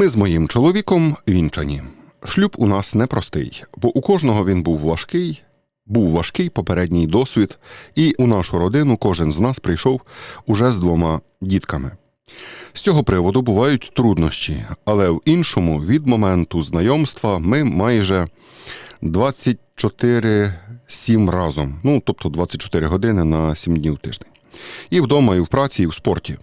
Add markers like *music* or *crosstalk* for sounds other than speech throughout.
Ми з моїм чоловіком вінчані. Шлюб у нас непростий, бо у кожного він був важкий, був важкий попередній досвід, і у нашу родину кожен з нас прийшов уже з двома дітками. З цього приводу бувають труднощі, але в іншому від моменту знайомства ми майже 24-7 разом, ну тобто 24 години на 7 днів тиждень. І вдома, і в праці, і в спорті.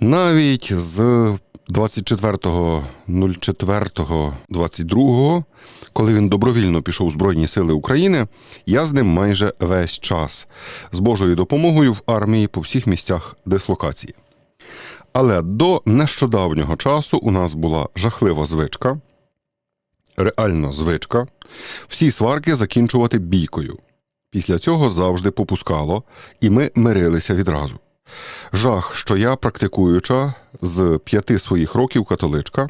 Навіть з 24.04.22, коли він добровільно пішов у Збройні Сили України, я з ним майже весь час з Божою допомогою в армії по всіх місцях дислокації. Але до нещодавнього часу у нас була жахлива звичка, реально звичка, всі сварки закінчувати бійкою. Після цього завжди попускало, і ми мирилися відразу. Жах, що я, практикуюча з п'яти своїх років католичка,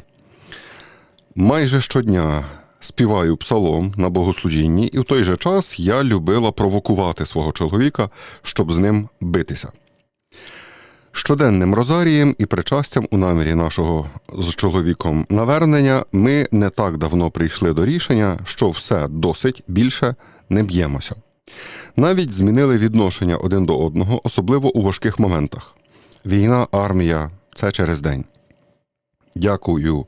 майже щодня співаю псалом на богослужінні, і в той же час я любила провокувати свого чоловіка, щоб з ним битися. Щоденним розарієм і причастям у намірі нашого з чоловіком навернення ми не так давно прийшли до рішення, що все досить більше не б'ємося. Навіть змінили відношення один до одного, особливо у важких моментах. Війна, армія це через день. Дякую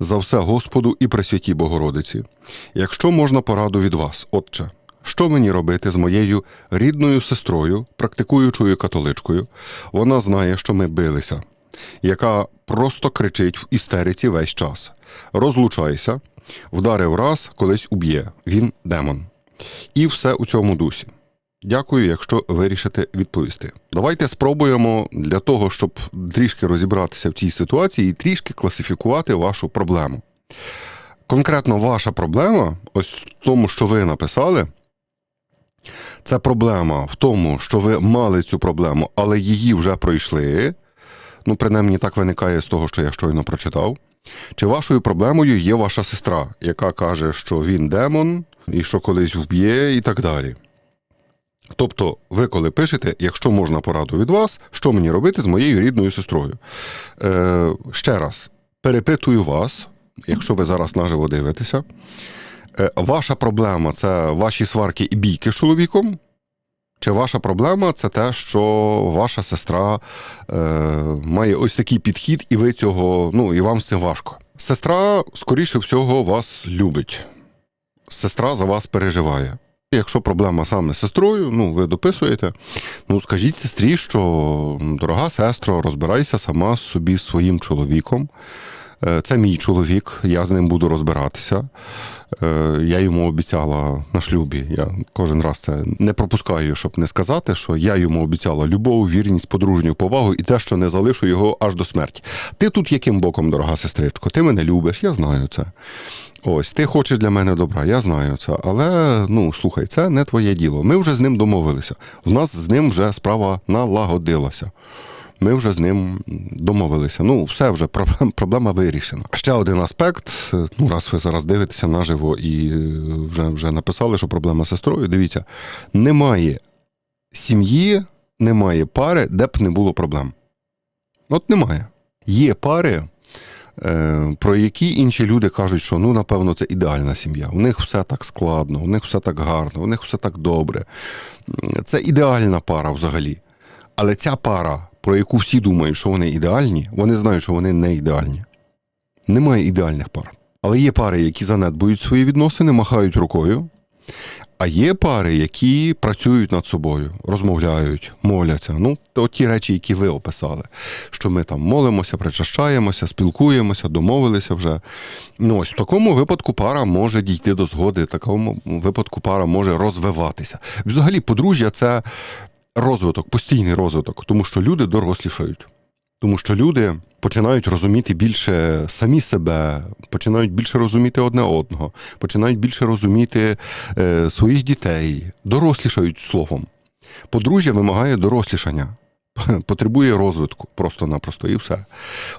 за все Господу і Пресвятій Богородиці. Якщо можна пораду від вас, Отче, що мені робити з моєю рідною сестрою, практикуючою католичкою, вона знає, що ми билися, яка просто кричить в істериці весь час. Розлучайся, вдарив раз, колись уб'є. Він демон. І все у цьому дусі. Дякую, якщо вирішите відповісти. Давайте спробуємо для того, щоб трішки розібратися в цій ситуації і трішки класифікувати вашу проблему. Конкретно ваша проблема, ось в тому, що ви написали, це проблема в тому, що ви мали цю проблему, але її вже пройшли. Ну, принаймні, так виникає з того, що я щойно прочитав. Чи вашою проблемою є ваша сестра, яка каже, що він демон і що колись вб'є, і так далі. Тобто, ви коли пишете, якщо можна пораду від вас, що мені робити з моєю рідною сестрою? Е, Ще раз перепитую вас, якщо ви зараз наживо дивитеся, е, ваша проблема це ваші сварки і бійки з чоловіком? Чи ваша проблема це те, що ваша сестра е, має ось такий підхід, і ви цього, ну і вам з цим важко? Сестра, скоріше всього, вас любить. Сестра за вас переживає. Якщо проблема саме з сестрою, ну ви дописуєте, ну скажіть сестрі, що дорога сестро, розбирайся сама собі з своїм чоловіком. Е, Це мій чоловік, я з ним буду розбиратися. Е, Я йому обіцяла на шлюбі. Я кожен раз це не пропускаю, щоб не сказати, що я йому обіцяла любов, вірність, подружню повагу і те, що не залишу його аж до смерті. Ти тут яким боком, дорога сестричко? Ти мене любиш, я знаю це. Ось, ти хочеш для мене добра, я знаю це. Але ну слухай, це не твоє діло. Ми вже з ним домовилися. В нас з ним вже справа налагодилася. Ми вже з ним домовилися. Ну, все вже проблема вирішена. Ще один аспект. Ну, раз ви зараз дивитеся наживо і е, вже вже написали, що проблема з сестрою. Дивіться, немає сім'ї, немає пари, де б не було проблем. От немає. Є пари, е, про які інші люди кажуть, що ну, напевно, це ідеальна сім'я. У них все так складно, у них все так гарно, у них все так добре. Це ідеальна пара взагалі. Але ця пара про яку всі думають, що вони ідеальні, вони знають, що вони не ідеальні. Немає ідеальних пар. Але є пари, які занедбують свої відносини, махають рукою. А є пари, які працюють над собою, розмовляють, моляться. Ну, то ті речі, які ви описали, що ми там молимося, причащаємося, спілкуємося, домовилися вже. Ну, ось в такому випадку пара може дійти до згоди, в такому випадку пара може розвиватися. Взагалі, подружжя це розвиток, постійний розвиток, тому що люди дорослішають, тому що люди починають розуміти більше самі себе, починають більше розуміти одне одного, починають більше розуміти е, своїх дітей, дорослішають словом. Подружжя вимагає дорослішання. *laughs* Потребує розвитку просто-напросто і все.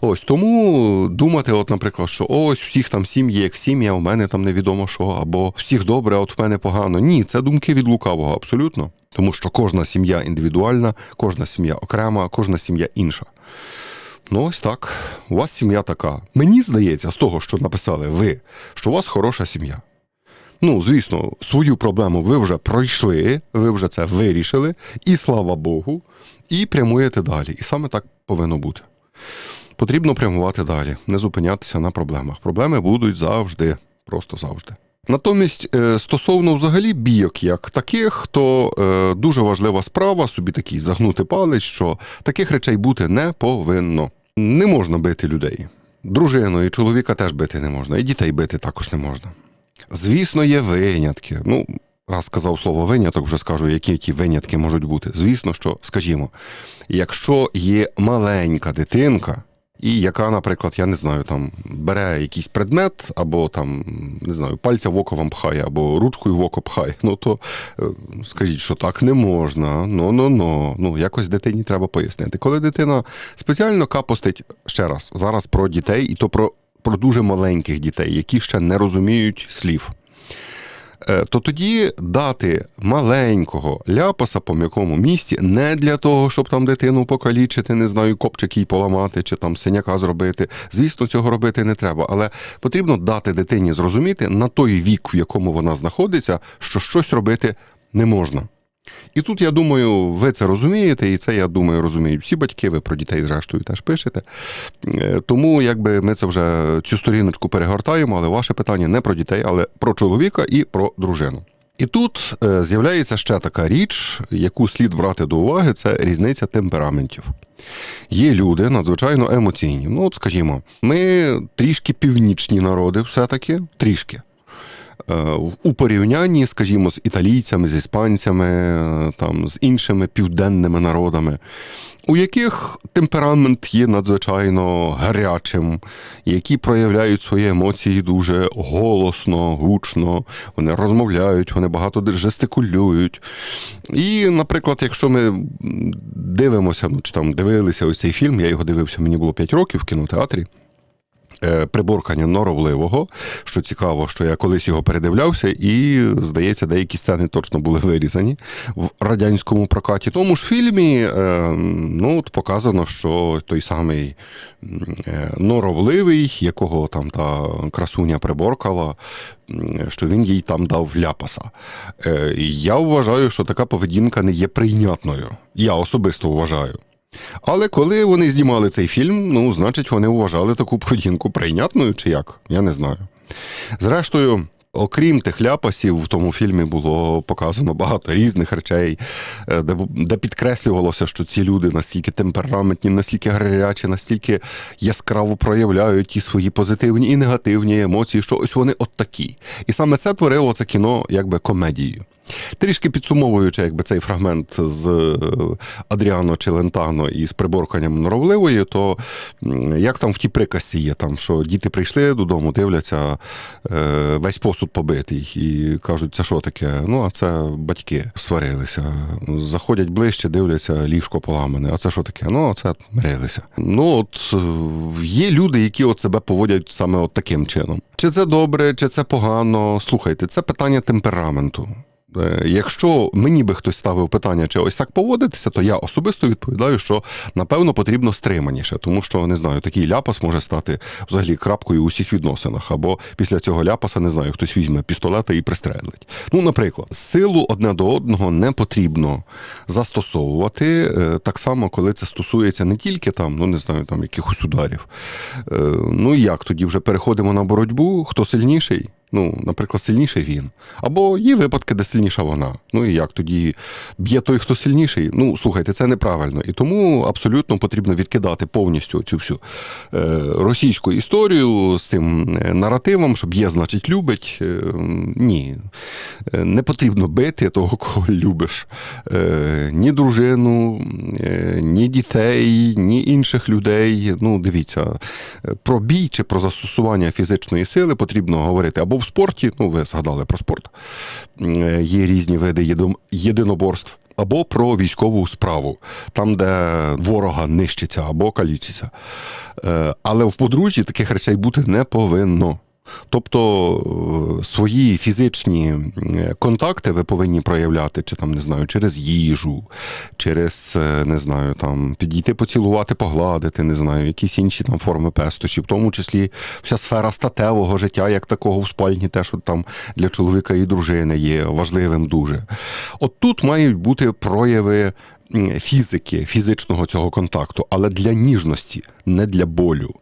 Ось тому думати, от, наприклад, що ось всіх там сім'ї, як сім'я, у мене там невідомо що, або всіх добре, а от в мене погано. Ні, це думки від лукавого, абсолютно. Тому що кожна сім'я індивідуальна, кожна сім'я окрема, кожна сім'я інша. Ну, ось так. У вас сім'я така. Мені здається, з того, що написали ви, що у вас хороша сім'я. Ну, звісно, свою проблему ви вже пройшли, ви вже це вирішили, і слава Богу, і прямуєте далі. І саме так повинно бути. Потрібно прямувати далі, не зупинятися на проблемах. Проблеми будуть завжди, просто завжди. Натомість, е, стосовно взагалі бійок як таких, то е, дуже важлива справа собі такий загнути палець, що таких речей бути не повинно. Не можна бити людей. Дружину і чоловіка теж бити не можна, і дітей бити також не можна. Звісно, є винятки. Ну, раз сказав слово виняток, вже скажу, які ті винятки можуть бути. Звісно, що, скажімо, якщо є маленька дитинка, і яка, наприклад, я не знаю, там бере якийсь предмет, або там не знаю, пальця в око вам пхає, або ручкою в око пхає, ну то е, скажіть, що так не можна. Ну ну ну ну якось дитині треба пояснити. Коли дитина спеціально капостить ще раз зараз про дітей, і то про, про дуже маленьких дітей, які ще не розуміють слів. Е, То тоді дати маленького ляпаса по м'якому місці не для того, щоб там дитину покалічити, не знаю, копчик їй поламати чи там синяка зробити. Звісно, цього робити не треба, але потрібно дати дитині зрозуміти на той вік, в якому вона знаходиться, що щось робити не можна. І тут, я думаю, ви це розумієте, і це, я думаю, розуміють всі батьки, ви про дітей, зрештою, теж пишете. Е, Тому якби ми це вже цю сторіночку перегортаємо, але ваше питання не про дітей, але про чоловіка і про дружину. І тут е, з'являється ще така річ, яку слід брати до уваги, це різниця темпераментів. Є люди надзвичайно емоційні. Ну, от скажімо, ми трішки північні народи, все-таки, трішки. Е, у порівнянні, скажімо, з італійцями, з іспанцями, е, там, з іншими південними народами, у яких темперамент є надзвичайно гарячим, які проявляють свої емоції дуже голосно, гучно, вони розмовляють, вони багато жестикулюють. І, наприклад, якщо ми дивимося, ну чи там дивилися ось цей фільм, я його дивився, мені було 5 років в кінотеатрі. Е, Приборкання норовливого, що цікаво, що я колись його передивлявся, і здається, деякі сцени точно були вирізані в радянському прокаті. Тому ж фільмі е, ну, от показано, що той самий е, норовливий, якого там та красуня приборкала, що він їй там дав ляпаса. Я вважаю, що така поведінка не є прийнятною. Я особисто вважаю. Але коли вони знімали цей фільм, ну, значить, вони вважали таку поведінку прийнятною чи як? Я не знаю. Зрештою. Окрім тих ляпасів, в тому фільмі було показано багато різних речей, е, де де підкреслювалося, що ці люди настільки темпераментні, настільки гарячі, настільки яскраво проявляють ті свої позитивні і негативні емоції, що ось вони от такі. І саме це творило це кіно якби комедією. Трішки підсумовуючи, якби цей фрагмент з е, Адріано Челентано і з приборканням норовливої, то як там в тій приказці є, там, що діти прийшли додому, дивляться е, весь посуд побитий і кажуть, це що таке? Ну, а це батьки сварилися. Заходять ближче, дивляться, ліжко поламане. А це що таке? Ну, а це мирилися. Ну, от е, є люди, які от себе поводять саме от таким чином. Чи це добре, чи це погано? Слухайте, це питання темпераменту. Якщо мені би хтось ставив питання, чи ось так поводитися, то я особисто відповідаю, що напевно потрібно стриманіше, тому що не знаю, такий ляпас може стати взагалі крапкою у всіх відносинах. Або після цього ляпаса не знаю, хтось візьме пістолета і пристрелить. Ну, наприклад, силу одне до одного не потрібно застосовувати так само, коли це стосується не тільки там, ну не знаю, там якихось ударів. Ну і як тоді вже переходимо на боротьбу? Хто сильніший? Ну, наприклад, сильніший він. Або є випадки, де сильніша вона. Ну і як тоді б'є той, хто сильніший. Ну, слухайте, це неправильно. І тому абсолютно потрібно відкидати повністю цю всю е, російську історію з цим е, наративом, що б'є, значить, любить. Е, ні. Не потрібно бити того, *laughs* кого любиш. Ні дружину, ні дітей, ні інших людей. Ну, дивіться, про бій чи про застосування фізичної сили потрібно говорити або в спорті, ну ви згадали про спорт, є різні види єдиноборств. Або про військову справу, там, де ворога нищиться або калічиться. Але в подружжі таких речей бути не повинно. Тобто е, свої фізичні контакти ви повинні проявляти, чи там не знаю, через їжу, через е, не знаю, там підійти поцілувати, погладити, не знаю, якісь інші там форми пестощі, в тому числі вся сфера статевого життя, як такого в спальні, те, що там для чоловіка і дружини є важливим дуже. От тут мають бути прояви фізики, фізичного цього контакту, але для ніжності, не для болю,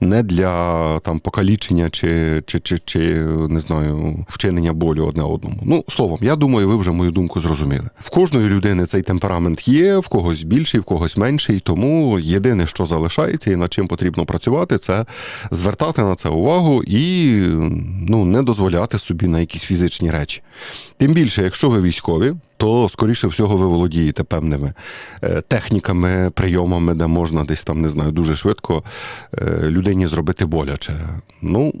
не для там покалічення чи, чи, чи, чи не знаю, вчинення болю одне одному. Ну, словом, я думаю, ви вже мою думку зрозуміли. В кожної людини цей темперамент є, в когось більший, в когось менший. Тому єдине, що залишається і над чим потрібно працювати, це звертати на це увагу і ну, не дозволяти собі на якісь фізичні речі. Тим більше, якщо ви військові, то скоріше всього ви володієте певними е, техніками, прийомами, де можна десь там, не знаю, дуже швидко е, людині зробити боляче. Ну.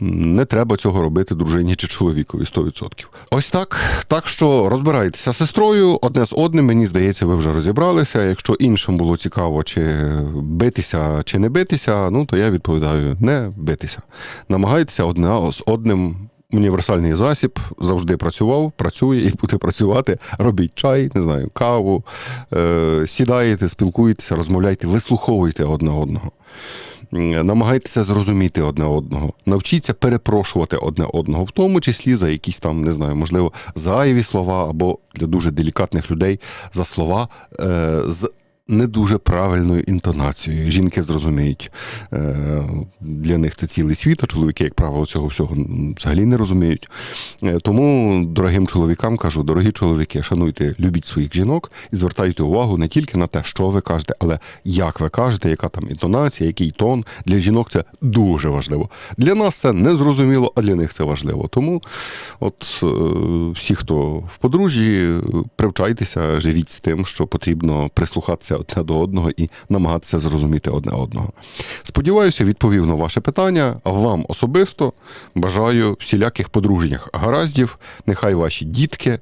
Не треба цього робити дружині чи чоловікові 100%. Ось так. Так що розбирайтеся з сестрою одне з одним. Мені здається, ви вже розібралися. Якщо іншим було цікаво, чи битися, чи не битися, ну то я відповідаю: не битися. Намагайтеся одне з одним. Універсальний засіб завжди працював, працює і буде працювати. Робіть чай, не знаю, каву, е, сідаєте, спілкуєтеся, розмовляйте, вислуховуйте одне одного. Намагайтеся зрозуміти одне одного, навчіться перепрошувати одне одного, в тому числі за якісь там, не знаю, можливо, зайві слова або для дуже делікатних людей за слова е, з не дуже правильною інтонацією. Жінки зрозуміють. Е, для них це цілий світ, а чоловіки, як правило, цього всього взагалі не розуміють. Е, тому дорогим чоловікам кажу, дорогі чоловіки, шануйте, любіть своїх жінок і звертайте увагу не тільки на те, що ви кажете, але як ви кажете, яка там інтонація, який тон. Для жінок це дуже важливо. Для нас це не зрозуміло, а для них це важливо. Тому, от е, всі, хто в подружжі, привчайтеся, живіть з тим, що потрібно прислухатися одне до одного і намагатися зрозуміти одне одного. Сподіваюся, відповів на ваше питання. А вам особисто бажаю всіляких подружніх гараздів. Нехай ваші дітки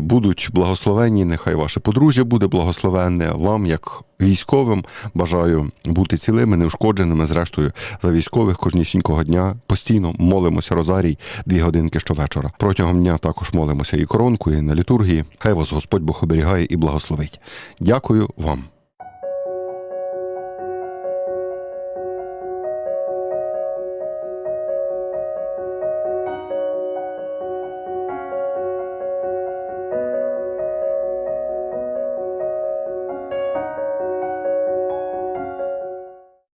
будуть благословенні, нехай ваше подружжя буде благословенне. Вам, як військовим, бажаю бути цілими, неушкодженими. Зрештою, за військових кожнісінького дня постійно молимося розарій дві годинки щовечора. Протягом дня також молимося і коронкою, і на літургії. Хай вас Господь Бог оберігає і благословить. Дякую вам.